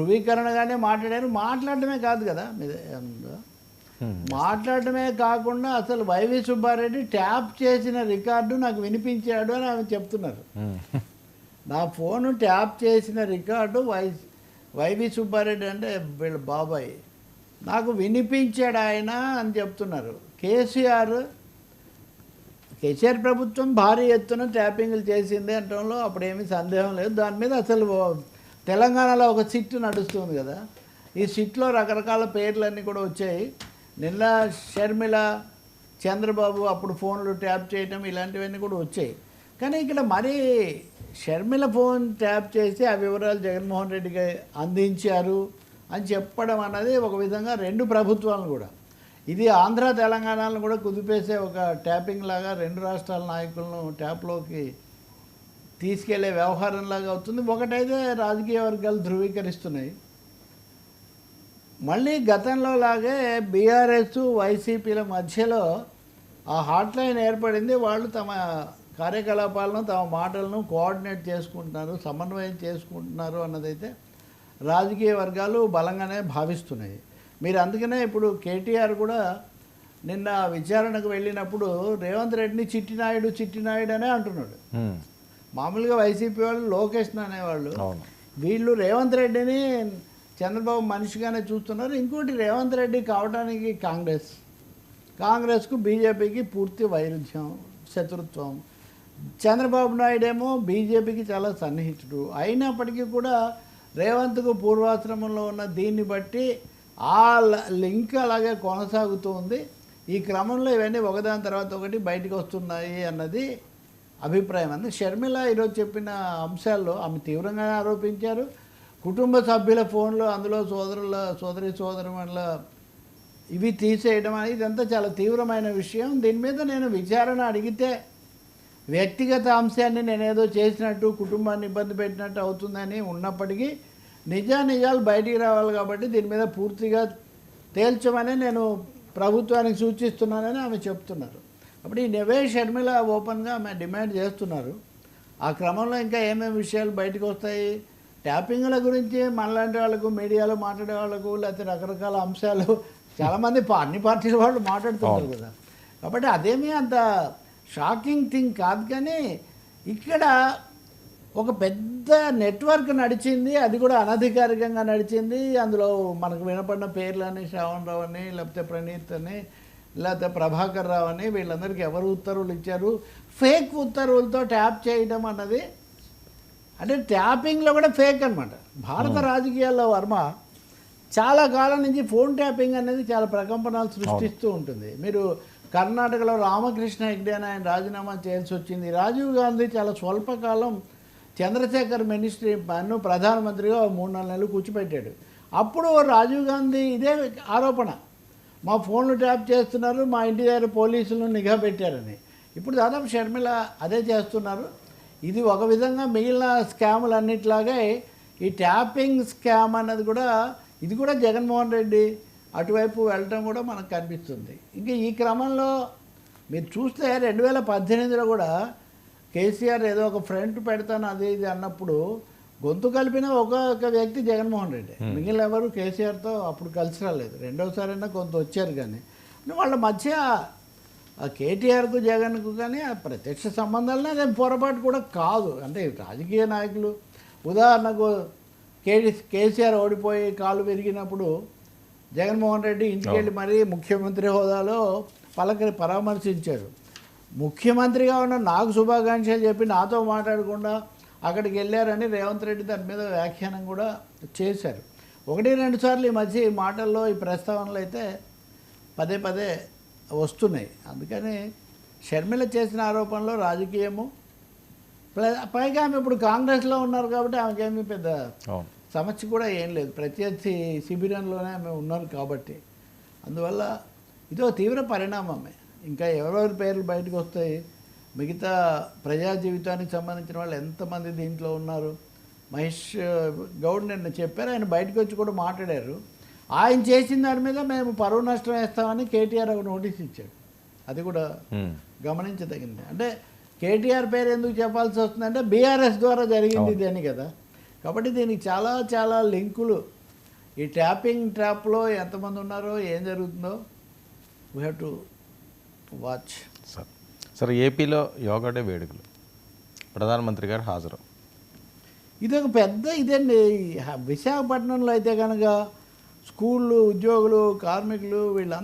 ధృవీకరణగానే మాట్లాడారు. మాట్లాడటమే కాదు కదా. మాట్లాడటమే కాకుండా అసలు వైవి సుబ్బారెడ్డి ట్యాప్ చేసిన రికార్డు నాకు వినిపించాడు అని ఆమె చెప్తున్నారు. నా ఫోను ట్యాప్ చేసిన record Y Y V Subba Reddy అంటే వీళ్ళ బాబాయ్. నాకు వినిపించాడు ఆయన అని చెప్తున్నారు. కేసీఆర్ కేసీఆర్ ప్రభుత్వం భారీ ఎత్తున ట్యాపింగ్లు చేసింది అంటంలో అప్పుడు ఏమీ సందేహం లేదు. దాని మీద అసలు తెలంగాణలో ఒక సిట్ నడుస్తుంది కదా. ఈ సిట్లో రకరకాల పేర్లన్నీ కూడా వచ్చాయి. నిన్న షర్మిల చంద్రబాబు అప్పుడు ఫోన్లు ట్యాప్ చేయటం ఇలాంటివన్నీ కూడా వచ్చాయి. కానీ ఇక్కడ మరీ షర్మిల ఫోన్ ట్యాప్ చేసి ఆ వివరాలు జగన్మోహన్ రెడ్డికి అందించారు అని చెప్పడం అన్నది ఒక విధంగా రెండు ప్రభుత్వాలను కూడా. ఇది ఆంధ్ర తెలంగాణలను కూడా కుదిపేసే ఒక ట్యాపింగ్ లాగా రెండు రాష్ట్రాల నాయకులను ట్యాప్లోకి తీసుకెళ్ళే వ్యవహారంలాగా అవుతుంది. ఒకటైతే రాజకీయ వర్గాలు ధృవీకరిస్తున్నాయి. మళ్ళీ గతంలో లాగే బీఆర్ఎస్ వైసీపీల మధ్యలో ఆ హాట్ లైన్ ఏర్పడింది. వాళ్ళు తమ కార్యకలాపాలను తమ మాటలను కోఆర్డినేట్ చేసుకుంటున్నారు సమన్వయం చేసుకుంటున్నారు అన్నదైతే రాజకీయ వర్గాలు బలంగానే భావిస్తున్నాయి. మీరు అందుకనే ఇప్పుడు కేటీఆర్ కూడా నిన్న విచారణకు వెళ్ళినప్పుడు రేవంత్ రెడ్డిని చిట్టినాయుడు చిట్టినాయుడు అనే అంటున్నాడు. మామూలుగా వైసీపీ వాళ్ళు లోకేష్ అనేవాళ్ళు. వీళ్ళు రేవంత్ రెడ్డిని చంద్రబాబు మనిషిగానే చూస్తున్నారు. ఇంకోటి రేవంత్ రెడ్డి కావడానికి కాంగ్రెస్. కాంగ్రెస్కు బీజేపీకి పూర్తి వైరుధ్యం శత్రుత్వం. చంద్రబాబు నాయుడు ఏమో బీజేపీకి చాలా సన్నిహితుడు. అయినప్పటికీ కూడా రేవంత్కు పూర్వాశ్రమంలో ఉన్న దీన్ని బట్టి ఆ లింక్ అలాగే కొనసాగుతూ ఉంది. ఈ క్రమంలో ఇవన్నీ ఒకదాని తర్వాత ఒకటి బయటకు వస్తున్నాయి అన్నది అభిప్రాయం. అందుకే షర్మిల ఈరోజు చెప్పిన అంశాల్లో ఆమె తీవ్రంగానే ఆరోపించారు. కుటుంబ సభ్యుల ఫోన్లు అందులో సోదరుల సోదరి సోదరుల ఇవి తీసేయడం అనేది ఇదంతా చాలా తీవ్రమైన విషయం. దీని మీద నేను విచారణ అడిగితే వ్యక్తిగత అంశాన్ని నేనేదో చేసినట్టు కుటుంబాన్ని ఇబ్బంది పెట్టినట్టు అవుతుందని ఉన్నప్పటికీ నిజా నిజాలు బయటికి రావాలి కాబట్టి దీని మీద పూర్తిగా తేల్చమని నేను ప్రభుత్వానికి సూచిస్తున్నానని ఆమె చెప్తున్నారు. అప్పుడు ఈ నెవే షర్మిల ఓపెన్గా ఆమె డిమాండ్ చేస్తున్నారు. ఆ క్రమంలో ఇంకా ఏమేమి విషయాలు బయటకు వస్తాయి? ట్యాపింగ్ల గురించి మనలాంటి వాళ్ళకు మీడియాలో మాట్లాడే వాళ్ళకు లేకపోతే రకరకాల అంశాలు చాలామంది అన్ని పార్టీల వాళ్ళు మాట్లాడుతుంటారు కదా. కాబట్టి అదేమీ అంత షాకింగ్ థింగ్ కాదు కానీ ఇక్కడ ఒక పెద్ద నెట్వర్క్ నడిచింది అది కూడా అనధికారికంగా నడిచింది. అందులో మనకు వినపడిన పేర్లని శ్రావణ్ రావు అని లేకపోతే ప్రణీత్ అని లేకపోతే ప్రభాకర్ రావు అని వీళ్ళందరికీ ఎవరు ఉత్తర్వులు ఇచ్చారు? ఫేక్ ఉత్తర్వులతో ట్యాప్ చేయడం అన్నది అంటే ట్యాపింగ్లో కూడా ఫేక్ అనమాట భారత రాజకీయాల్లో వర్మ చాలా కాలం నుంచి ఫోన్ ట్యాపింగ్ అనేది చాలా ప్రకంపనలు సృష్టిస్తూ ఉంటుంది. మీరు కర్ణాటకలో రామకృష్ణ హెగ్డే అని ఆయన రాజీనామా చేయాల్సి వచ్చింది. రాజీవ్ గాంధీ చాలా స్వల్పకాలం చంద్రశేఖర్ మినిస్ట్రీ పన్ను ప్రధానమంత్రిగా మూడు నాలుగు నెలలు కూర్చోపెట్టాడు. అప్పుడు రాజీవ్ గాంధీ ఇదే ఆరోపణ. మా ఫోన్లు ట్యాప్ చేస్తున్నారు మా ఇంటి దగ్గర పోలీసులను నిఘా పెట్టారని. ఇప్పుడు దాదాపు షర్మిల అదే చేస్తున్నారు. ఇది ఒక విధంగా మిగిలిన స్కాములు అన్నిట్లాగే ఈ ట్యాపింగ్ స్కామ్ అన్నది కూడా ఇది కూడా జగన్మోహన్ రెడ్డి అటువైపు వెళ్ళటం కూడా మనకు కనిపిస్తుంది. ఇంకా ఈ క్రమంలో మీరు చూస్తే రెండు వేల పద్దెనిమిదిలో కూడా కేసీఆర్ ఏదో ఒక ఫ్రంట్ పెడతాను అది ఇది అన్నప్పుడు గొంతు కలిపిన ఒక ఒక వ్యక్తి జగన్మోహన్ రెడ్డి. మిగిలిన ఎవరు కేసీఆర్తో అప్పుడు కలిసి రాలేదు. రెండోసారైనా కొంత వచ్చారు కానీ. వాళ్ళ మధ్య ఆ కేటీఆర్కు జగన్కు కానీ ఆ ప్రత్యక్ష సంబంధాలనే అదేం పొరపాటు కూడా కాదు. అంటే రాజకీయ నాయకులు. ఉదాహరణకు కేటీ కేసీఆర్ ఓడిపోయి కాలు విరిగినప్పుడు జగన్మోహన్ రెడ్డి ఇంటికి వెళ్ళి మరీ ముఖ్యమంత్రి హోదాలో పలకరి పరామర్శించారు. ముఖ్యమంత్రిగా ఉన్న నాకు శుభాకాంక్షలు చెప్పి నాతో మాట్లాడకుండా అక్కడికి వెళ్ళారని రేవంత్ రెడ్డి దాని మీద వ్యాఖ్యానం కూడా చేశారు. ఒకటి రెండు సార్లు ఈ మధ్య ఈ మాటల్లో ఈ ప్రస్తావనలు అయితే పదే పదే వస్తున్నాయి. అందుకని షర్మిల చేసిన ఆరోపణలో రాజకీయము ప్ల- పైగా ఆమె ఇప్పుడు కాంగ్రెస్లో ఉన్నారు కాబట్టి ఆమెకేమీ పెద్ద సమస్య కూడా ఏం లేదు. ప్రత్యర్థి శిబిరంలోనే ఆమె ఉన్నారు కాబట్టి. అందువల్ల ఇదో తీవ్ర పరిణామమే. ఇంకా ఎవరెవరి పేర్లు బయటకు వస్తాయి? మిగతా ప్రజా జీవితానికి సంబంధించిన వాళ్ళు ఎంతమంది దీంట్లో ఉన్నారు? మహేష్ గౌడ్ నిన్న చెప్పారు ఆయన బయటకు వచ్చి కూడా మాట్లాడారు. ఆయన చేసిన దాని మీద మేము పరువు నష్టం వేస్తామని కేటీఆర్ ఒక నోటీస్ ఇచ్చాడు. అది కూడా. గమనించదగింది. అంటే కేటీఆర్ పేరు ఎందుకు చెప్పాల్సి వస్తుందంటే బీఆర్ఎస్ ద్వారా జరిగింది ఇది అని కదా. కాబట్టి దీనికి చాలా చాలా లింకులు. ఈ ట్యాపింగ్ ట్రాప్లో ఎంతమంది ఉన్నారో ఏం జరుగుతుందో we have to watch sir సరే ఏపీలో యోగా డే వేడుకలు. ప్రధానమంత్రి గారు హాజరు. ఇది ఒక పెద్ద ఇదండి. విశాఖపట్నంలో అయితే కనుక స్కూళ్ళు ఉద్యోగులు కార్మికులు వీళ్ళందరూ